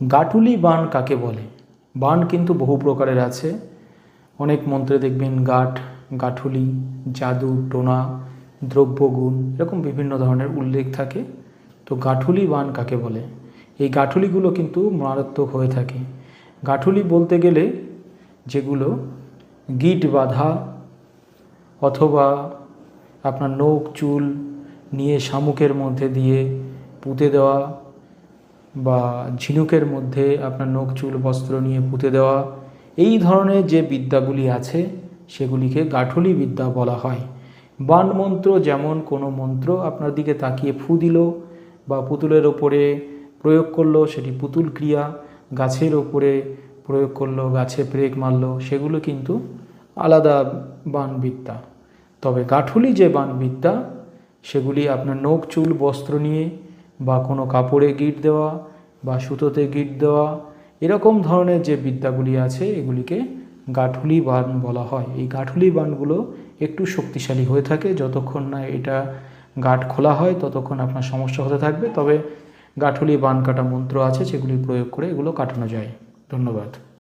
গাঠুলি বান কাকে বলে? বান কিন্তু বহু প্রকারের আছে। অনেক মন্ত্রে দেখবেন গাঠ গাঠুলি জাদু, টোনা, দ্রব্যগুণ, এরকম বিভিন্ন ধরনের উল্লেখ থাকে। তো গাঠুলি বান কাকে বলে? এই গাঠুলিগুলো কিন্তু মারাত্মক হয়ে থাকে। গাঠুলি বলতে গেলে যেগুলো গিট বাঁধা অথবা আপনার নখ, চুল নিয়ে শামুকের মধ্যে দিয়ে পুঁতে দেওয়া বা ঝিনুকের মধ্যে আপনার নখ, চুল, বস্ত্র নিয়ে পুঁতে দেওয়া, এই ধরনের যে বিদ্যাগুলি আছে, সেগুলিকে গাঠুলি বিদ্যা বলা হয়। বান মন্ত্র যেমন কোনো মন্ত্র আপনার দিকে তাকিয়ে ফু দিল বা পুতুলের ওপরে প্রয়োগ করল, সেটি পুতুল ক্রিয়া, গাছের ওপরে প্রয়োগ করল, গাছে ব্রেক মারলো, সেগুলো কিন্তু আলাদা বানবিদ্যা তবে গাঠুলি যে বানবিদ্যা সেগুলি আপনার নখ, চুল, বস্ত্র নিয়ে বা কোনো কাপড়ে গিট দেওয়া বা সুতোতে গিট দেওয়া, এরকম ধরনের যে বিদ্যাগুলি আছে, এগুলিকে গাঠুলি বান বলা হয়। এই গাঠুলি বানগুলো একটু শক্তিশালী হয়ে থাকে। যতক্ষণ না এটা গাঠ খোলা হয়, ততক্ষণ আপনার সমস্যা হতে থাকবে। তবে গাঠুলি বান কাটা মন্ত্র আছে, সেগুলি প্রয়োগ করে এগুলো কাটানো যায়। ধন্যবাদ।